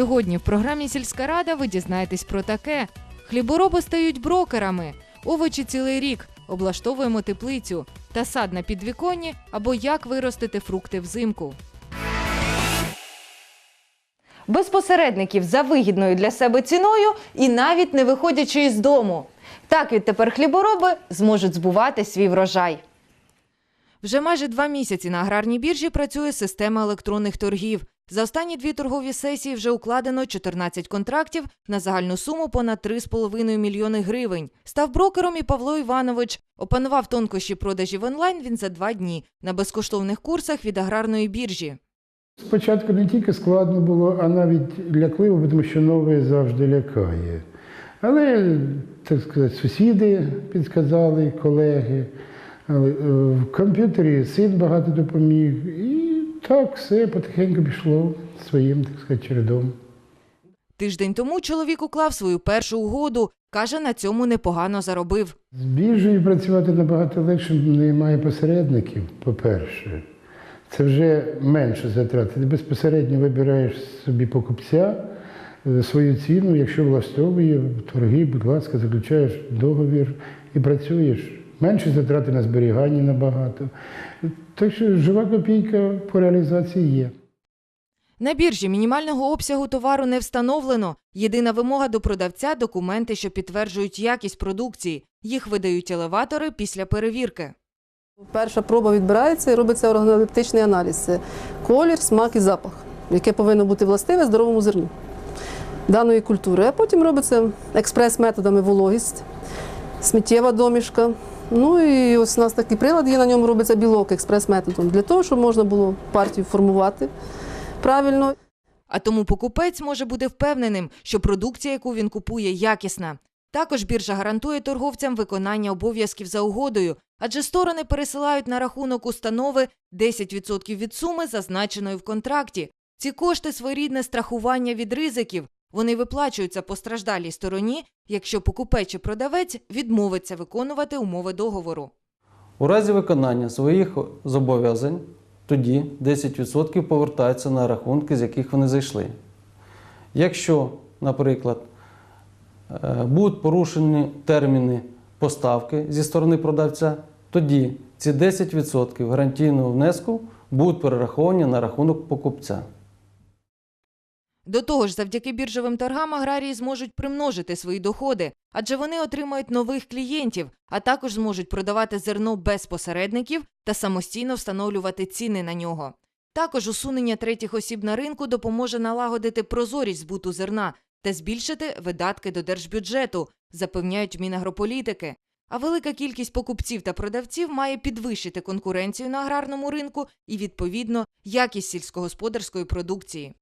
Сьогодні в програмі Сільська рада ви дізнаєтесь про таке: хлібороби стають брокерами, овочі цілий рік, облаштовуємо теплицю та сад на підвіконні або як виростити фрукти взимку. Без посередників за вигідною для себе ціною і навіть не виходячи із дому. Так відтепер хлібороби зможуть збувати свій врожай. Вже майже два місяці на аграрній біржі працює система електронних торгів. За останні дві торгові сесії вже укладено 14 контрактів на загальну суму понад 3,5 мільйони гривень. Став брокером і Павло Іванович. Опанував тонкощі продажів онлайн він за два дні на безкоштовних курсах від аграрної біржі. Спочатку не тільки складно було, а навіть лякливо, тому що нове завжди лякає. Але, так сказати, сусіди підказали, колеги. Е, В комп'ютері син багато допоміг. І так все потихеньку пішло своїм, так сказати, чередом. Тиждень тому чоловік уклав свою першу угоду. Каже, на цьому непогано заробив. З біржею працювати набагато легше, немає посередників, по-перше. Це вже менше затрат. Ти безпосередньо вибираєш собі покупця, е, свою ціну, якщо влаштовує торги, будь ласка, заключаєш договір і працюєш. Менше затрати на зберігання набагато. Так що жива копійка по реалізації є. На біржі мінімального обсягу товару не встановлено. Єдина вимога до продавця документи, що підтверджують якість продукції. Їх видають елеватори після перевірки. Перша проба відбирається і робиться органолептичний аналіз. Це колір, смак і запах, яке повинно бути властиве здоровому зерню даної культури. А потім робиться експрес-методами вологість, сміттєва домішка. Ну і ось у нас такий прилад є, на ньому робиться білок експрес-методом, для того, щоб можна було партію формувати правильно. А тому покупець може бути впевненим, що продукція, яку він купує, якісна. Також біржа гарантує торговцям виконання обов'язків за угодою, адже сторони пересилають на рахунок установи 10% від суми, зазначеної в контракті. Ці кошти своєрідне страхування від ризиків. Вони виплачуються постраждалій стороні, якщо покупець чи продавець відмовиться виконувати умови договору. У разі виконання своїх зобов'язань тоді 10% повертаються на рахунки, з яких вони зайшли. Якщо, наприклад, е, будуть порушені терміни поставки зі сторони продавця, тоді ці 10% гарантійного внеску будуть перераховані на рахунок покупця. До того ж, завдяки біржовим торгам аграрії зможуть примножити свої доходи, адже вони отримають нових клієнтів, а також зможуть продавати зерно без посередників та самостійно встановлювати ціни на нього. Також усунення третіх осіб на ринку допоможе налагодити прозорість збуту зерна та збільшити видатки до держбюджету, запевняють Мінагрополітики. А велика кількість покупців та продавців має підвищити конкуренцію на аграрному ринку і, відповідно, якість сільськогосподарської продукції.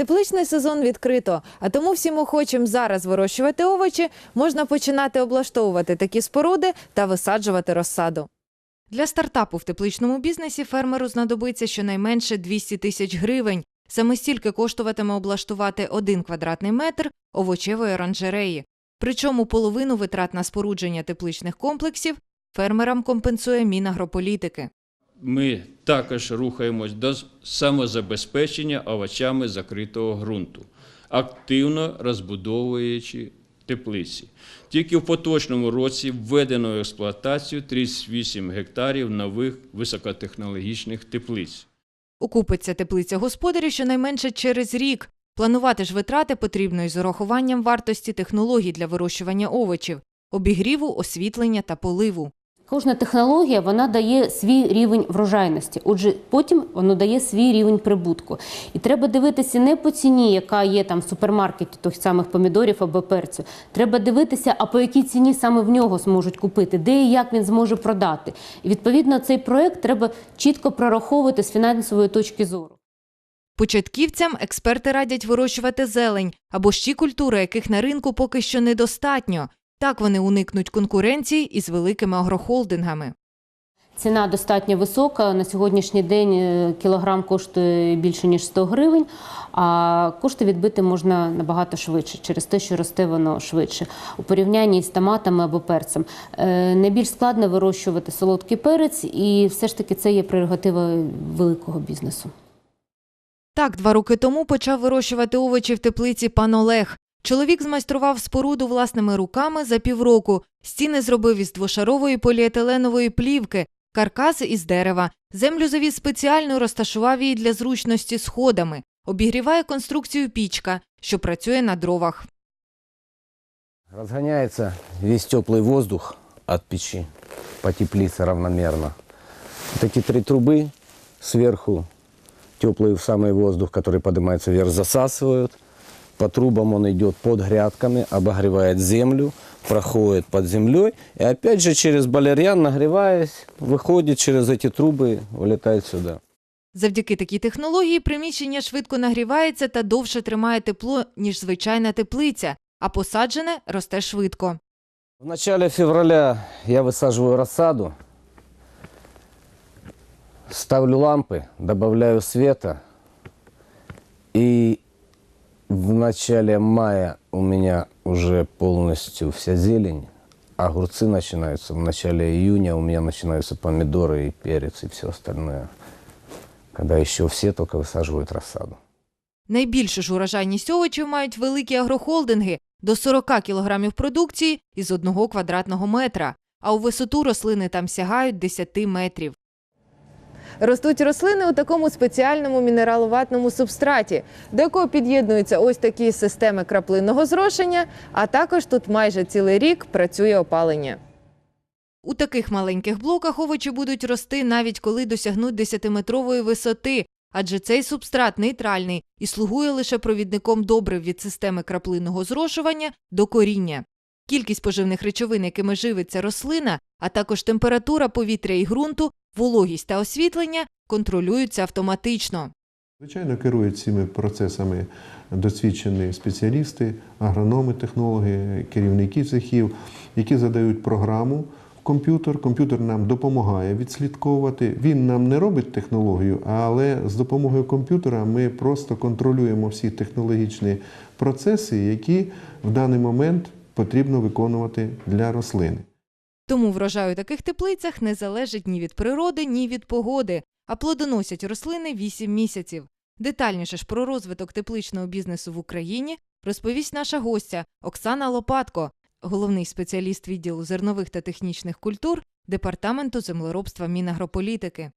Тепличний сезон відкрито, а тому всім охочим зараз вирощувати овочі можна починати облаштовувати такі споруди та висаджувати розсаду. Для стартапу в тепличному бізнесі фермеру знадобиться щонайменше 200 тисяч гривень. Саме стільки коштуватиме облаштувати один квадратний метр овочевої оранжереї. Причому половину витрат на спорудження тепличних комплексів фермерам компенсує Мінагрополітики. Ми також рухаємось до самозабезпечення овочами закритого ґрунту, активно розбудовуючи теплиці. Тільки в поточному році введено в експлуатацію 38 гектарів нових високотехнологічних теплиць. Окупиться теплиця господарів щонайменше через рік. Планувати ж витрати потрібно із урахуванням вартості технологій для вирощування овочів, обігріву, освітлення та поливу. Кожна технологія вона дає свій рівень врожайності. Отже, потім воно дає свій рівень прибутку. І треба дивитися не по ціні, яка є там в супермаркеті тих самих помідорів або перцю. Треба дивитися, а по якій ціні саме в нього зможуть купити, де і як він зможе продати. І відповідно цей проект треба чітко прораховувати з фінансової точки зору. Початківцям експерти радять вирощувати зелень або ще культури, яких на ринку поки що недостатньо. Так вони уникнуть конкуренції із великими агрохолдингами. Ціна достатньо висока. На сьогоднішній день е, кілограм коштує більше ніж 100 гривень, а кошти відбити можна набагато швидше через те, що росте воно швидше у порівнянні з томатами або перцем. Е, Найбільш складно вирощувати солодкий перець, і все ж таки це є прерогатива великого бізнесу. Так, два роки тому почав вирощувати овочі в теплиці пан Олег. Чоловік змайстрував споруду власними руками за півроку. Стіни зробив із двошарової поліетиленової плівки, каркас із дерева. Землю завіз спеціально і розташував її для зручності сходами. Обігріває конструкцію пічка, що працює на дровах. Разгоняется весь теплый воздух от печи по теплице равномерно. Вот эти три трубы сверху теплый самый воздух, который поднимается вверх, засасывают. По трубам он идет под грядками, обогревает землю, проходит под землей. И опять же через балерьян, нагреваясь, выходит через эти трубы, улетает сюда. Завдяки такій технології приміщення швидко нагрівається та довше тримає тепло, ніж звичайна теплиця, а посаджене росте швидко. В начале февраля я высаживаю рассаду, ставлю лампы, добавляю света. И в начале мая у меня уже полностью вся зелень. Огурцы начинаются. В начале июня у меня начинаются помидоры и перец и все остальное. Когда еще все только высаживают рассаду. Найбільшу ж урожайність овочів мають великі агрохолдинги до 40 кілограмів продукції із одного квадратного метра, а у висоту рослини там сягають 10 метрів. Ростуть рослини у такому спеціальному мінераловатному субстраті, до якого під'єднуються ось такі системи краплинного зрошення, а також тут майже цілий рік працює опалення. У таких маленьких блоках овочі будуть рости навіть коли досягнуть 10-метрової висоти, адже цей субстрат нейтральний і слугує лише провідником добрив від системи краплинного зрошування до коріння. Кількість поживних речовин, якими живиться рослина, а також температура повітря і ґрунту, вологість та освітлення контролюються автоматично. Звичайно, керують цими процесами досвідчені спеціалісти, агрономи, технологи, керівники цехів, які задають програму в комп'ютер. Комп'ютер нам допомагає відслідковувати. Він нам не робить технологію, але з допомогою комп'ютера ми просто контролюємо всі технологічні процеси, які в даний момент потрібно виконувати для рослини. Тому врожай у таких теплицях не залежить ні від природи, ні від погоди, а плодоносять рослини 8 місяців. Детальніше ж про розвиток тепличного бізнесу в Україні розповість наша гостя Оксана Лопатко, головний спеціаліст відділу зернових та технічних культур Департаменту землеробства Мінагрополітики.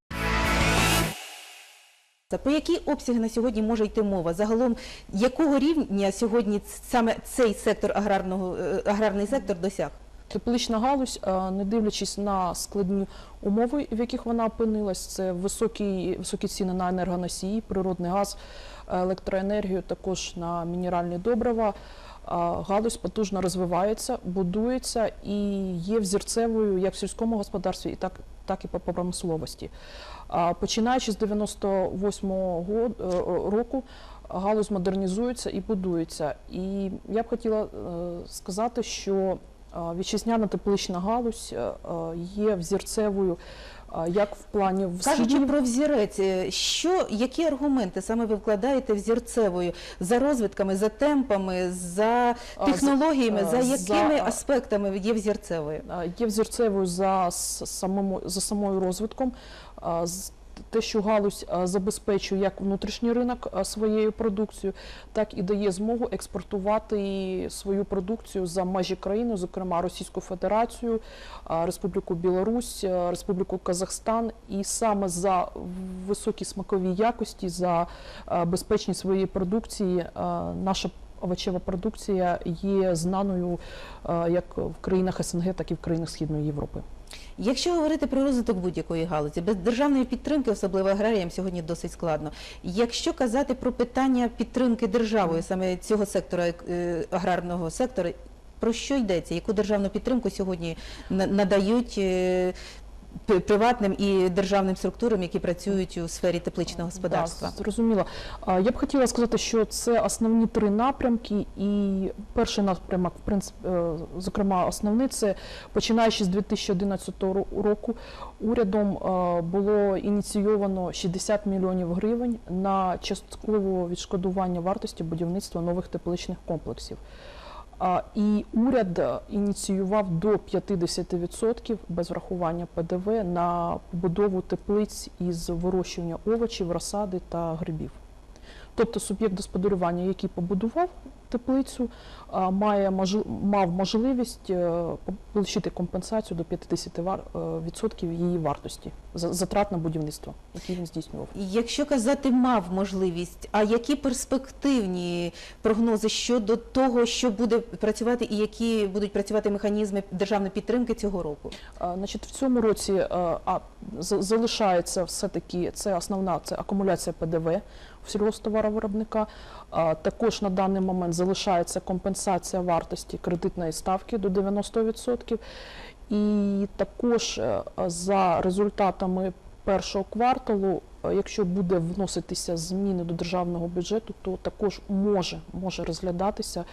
Про які обсяги на сьогодні може йти мова? Загалом, якого рівня сьогодні саме цей сектор аграрного е, аграрний сектор досяг? Теплична галузь, е, не дивлячись на складні умови, в яких вона опинилась, це високі, високі ціни на енергоносії, природний газ, електроенергію, також на мінеральні добрива. е, Галузь потужно розвивається, будується і є взірцевою як в сільському господарстві, і так, так і по промисловості. Починаючи з 98-го е, року галузь модернізується і будується. І я б хотіла е, сказати, що е, вітчизняна теплична галузь е, е, є взірцевою е, як в плані Кажучи всіх про взірець, е, що які аргументи саме ви вкладаєте взірцевою за розвитками, за темпами, за технологіями, за- за за- якими аспектами є взірцевою? Е, є взірцевою за самому за самою розвитком. е, з- Те, що галузь е, забезпечує як внутрішній ринок е, своєю продукцією, так і дає змогу експортувати свою продукцію за межі країни, зокрема Російську Федерацію, е, Республіку Білорусь, Республіку Казахстан, і саме за високі смакові якості, за безпечність своєї продукції, наша овочева продукція є знаною як в країнах СНГ, так і в країнах Східної Європи. Якщо говорити про розвиток будь-якої галузі, без державної підтримки, особливо аграріям, сьогодні досить складно. Якщо казати про питання підтримки державою, саме цього сектора е, аграрного сектора, про що йдеться? Яку державну підтримку сьогодні на- надають е, приватним і державним структурам, які працюють у сфері тепличного господарства? Да, зрозуміло. Я б хотіла сказати, що це основні три напрямки. І перший напрямок, в принципі, е, зокрема, основний це починаючи з 2011 ро- року, урядом е, було ініційовано 60 мільйонів гривень на часткове відшкодування вартості будівництва нових тепличних комплексів. І уряд е, ініціював до 50% без врахування ПДВ на побудову теплиць із вирощування овочів, розсади та грибів. Тобто суб'єкт господарювання, який побудував теплицю, має мав можливість е, отримати компенсацію до 50% вар- е, її вартості за- затрат на будівництво, які він здійснював. Якщо казати мав можливість, а які перспективні прогнози щодо того, що буде працювати і які будуть працювати механізми державної підтримки цього року? Значить, в цьому році е, а, за- залишається все-таки це основна це акумуляція ПДВ сільгосптоваровиробника. Також на даний момент залишається компенсація вартості кредитної ставки до 90%. І також е, за результатами першого кварталу, якщо буде вноситися зміни до державного бюджету, то також може, може розглядатися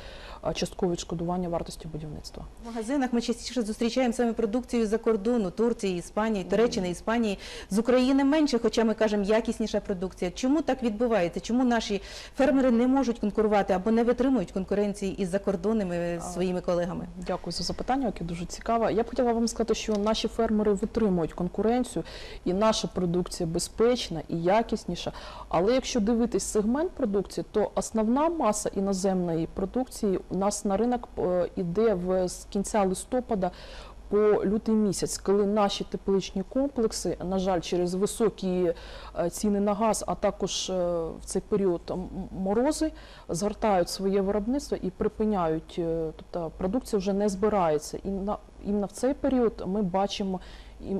е, часткове відшкодування вартості будівництва. В магазинах ми частіше зустрічаємо саме продукцію з-за кордону Турції, Іспанії, Туреччини, Іспанії. З України менше, хоча ми кажемо якісніша продукція. Чому так відбувається? Чому наші фермери не можуть конкурувати або не витримують конкуренції із закордонними своїми колегами? Дякую за запитання, яке дуже цікаве. Я б хотіла вам сказати, що наші фермери витримують конкуренцію, і наша продукція безпечна і якісніша. Але якщо дивитись сегмент продукції, то основна маса іноземної продукції у нас на ринок е, іде в з кінця листопада. По лютий місяць, коли наші тепличні комплекси, на жаль, через високі е, ціни на газ, а також е, в цей період морози, згортають своє виробництво і припиняють, е, тобто продукція вже не збирається. І на іменно в цей період ми бачимо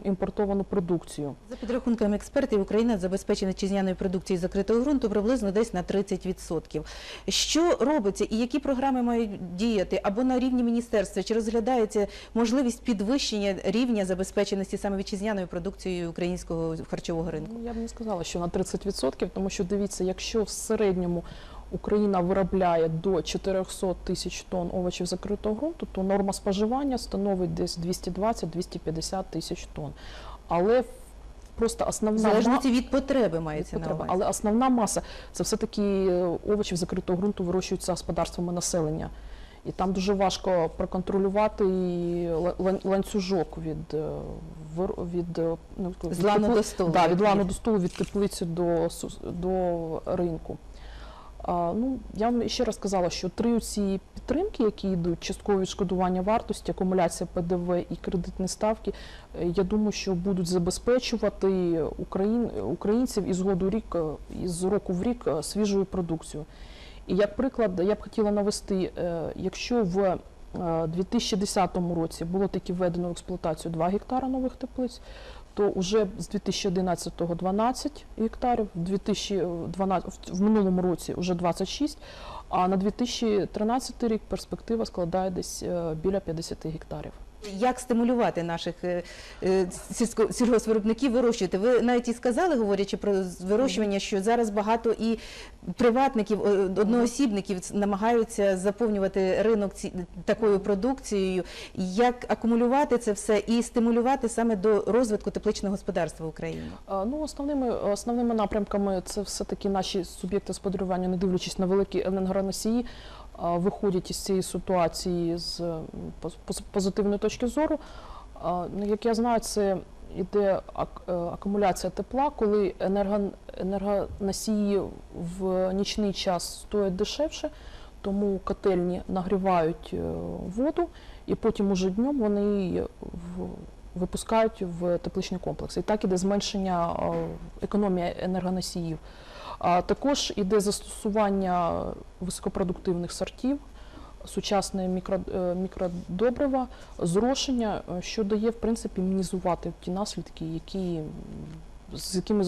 імпортовану продукцію. За підрахунками експертів, Україна забезпечена вітчизняною продукцією закритого ґрунту приблизно десь на 30%. Що робиться і які програми мають діяти або на рівні міністерства? Чи розглядається можливість підвищення рівня забезпеченості саме вітчизняною продукцією українського харчового ринку? Ну, я б не сказала, що на 30%, тому що дивіться, якщо в середньому Україна виробляє до 400 тисяч тонн овочів закритого ґрунту, то норма споживання становить десь 220-250 тисяч тонн. Але просто основна ма- залежності від потреби мається на увазі. Але основна маса це все-таки е, овочі закритого ґрунту вирощуються господарствами населення. І там дуже важко проконтролювати і ланцюжок від, е, від, ну, З лану до столу, Да, від лану до столу, від теплиці до, до ринку. Ну, я вам ще раз сказала, що три ці підтримки, які йдуть, часткове відшкодування вартості, акумуляція ПДВ і кредитні ставки, е, я думаю, що будуть забезпечувати україн, українців із году рік, е, із року в рік е, свіжою продукцією. І як приклад, я б хотіла навести, якщо в е, 2010 році було таки введено в експлуатацію 2 гектара нових теплиць, то вже з 2011 12 гектарів, в 2012, в минулому році вже 26, а на 2013 рік перспектива складає десь е, біля 50 гектарів. Як стимулювати наших е, е, сільгоспвиробників вирощувати? Ви навіть і сказали, говорячи про вирощування, що зараз багато і приватників, е, одноосібників намагаються заповнювати ринок такою продукцією. Як акумулювати це все і стимулювати саме до розвитку тепличного господарства в Україні? Ну, основними, основними напрямками це все-таки наші суб'єкти господарювання, не дивлячись на великі енергоносії, виходять із цієї ситуації з позитивної точки зору. Ну, Як я знаю, це йде е, акумуляція тепла, коли енерго- енергоносії в нічний час стоять дешевше, тому котельні нагрівають е, воду, і потім уже днем вони її в випускають в тепличний комплекс. І так іде зменшення е, економія енергоносіїв. А також іде застосування високопродуктивних сортів, сучасне е, мікродобрива, зрошення, е, що дає в принципі мінізувати ті наслідки, які, з якими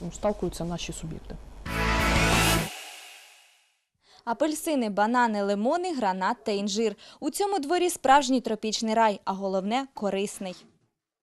ну, сталкуються наші суб'єкти. Апельсини, банани, лимони, гранат та інжир. У цьому дворі справжній тропічний рай, а головне корисний.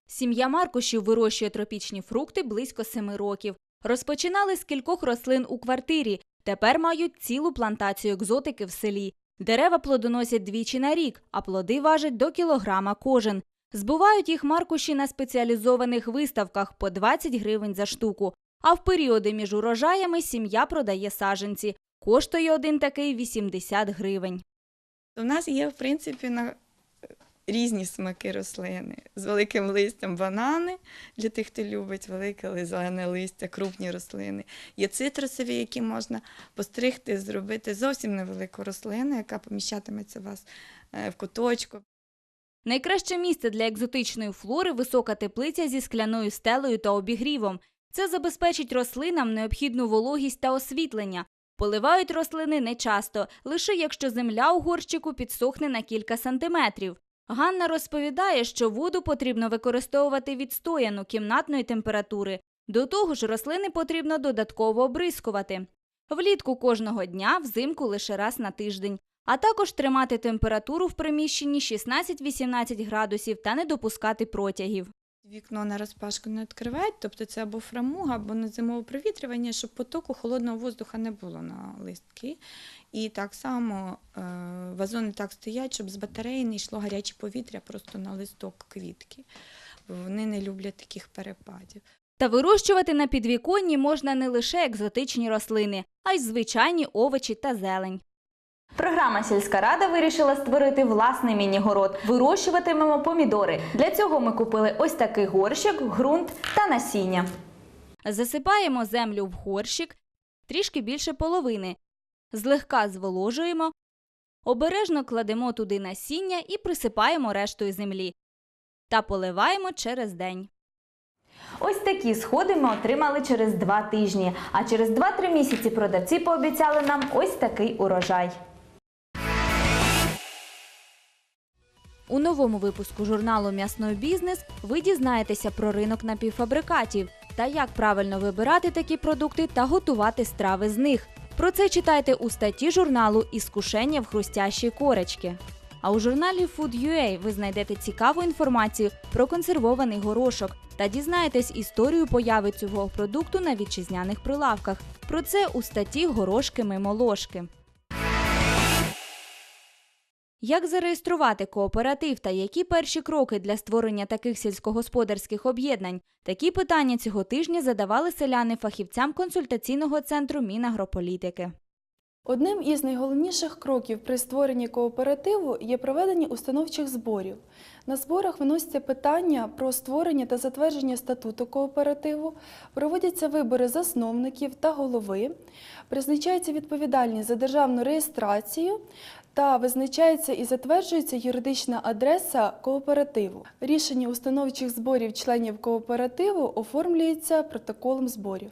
Сім'я Маркушів вирощує тропічні фрукти близько семи років. Розпочинали з кількох рослин у квартирі. Тепер мають цілу плантацію екзотики в селі. Дерева плодоносять двічі на рік, а плоди важать до кілограма кожен. Збувають їх маркуші на спеціалізованих виставках по 20 гривень за штуку. А в періоди між урожаями сім'я продає саженці. Коштує один такий 80 гривень. У нас є, в принципі, на різні смаки рослини. З великим листям банани для тих, хто любить велике ли- зелене листя, крупні рослини. Є цитрусові, які можна постригти, зробити зовсім невелику рослину, яка поміщатиметься у вас е, в куточку. Найкраще місце для екзотичної флори висока теплиця зі скляною стелею та обігрівом. Це забезпечить рослинам необхідну вологість та освітлення. Поливають рослини нечасто, лише якщо земля у горщику підсохне на кілька сантиметрів. Ганна розповідає, що воду потрібно використовувати відстояну кімнатної температури. До того ж, рослини потрібно додатково обрискувати. Влітку кожного дня, взимку лише раз на тиждень. А також тримати температуру в приміщенні 16-18 градусів та не допускати протягів. Вікно на розпашку не відкривають, тобто це або фрамуга, або на зимове провітрювання, щоб потоку холодного воздуха не було на листки. І так само е, вазони так стоять, щоб з батареї не йшло гаряче повітря просто на листок квітки. Вони не люблять таких перепадів. Та вирощувати на підвіконні можна не лише екзотичні рослини, а й звичайні овочі та зелень. Програма Сільська рада вирішила створити власний міні-город. Вирощуватимемо помідори. Для цього ми купили ось такий горщик, ґрунт та насіння. Засипаємо землю в горщик трішки більше половини. Злегка зволожуємо, обережно кладемо туди насіння і присипаємо рештою землі. Та поливаємо через день. Ось такі сходи ми отримали через два тижні. А через 2-3 місяці продавці пообіцяли нам ось такий урожай. У новому випуску журналу М'ясний бізнес ви дізнаєтеся про ринок напівфабрикатів та як правильно вибирати такі продукти та готувати страви з них. Про це читайте у статті журналу Іскушення в хрустящій корочки. А у журналі Food.ua ви знайдете цікаву інформацію про консервований горошок та дізнаєтесь історію появи цього продукту на вітчизняних прилавках. Про це у статті Горошки мимо ложки. Як зареєструвати кооператив та які перші кроки для створення таких сільськогосподарських об'єднань? Такі питання цього тижня задавали селяни фахівцям консультаційного центру Мінагрополітики. Одним із найголовніших кроків при створенні кооперативу є проведення установчих зборів. На зборах виносяться питання про створення та затвердження статуту кооперативу, проводяться вибори засновників та голови, призначається відповідальність за державну реєстрацію та визначається і затверджується юридична адреса кооперативу. Рішення установчих зборів членів кооперативу оформлюється протоколом зборів.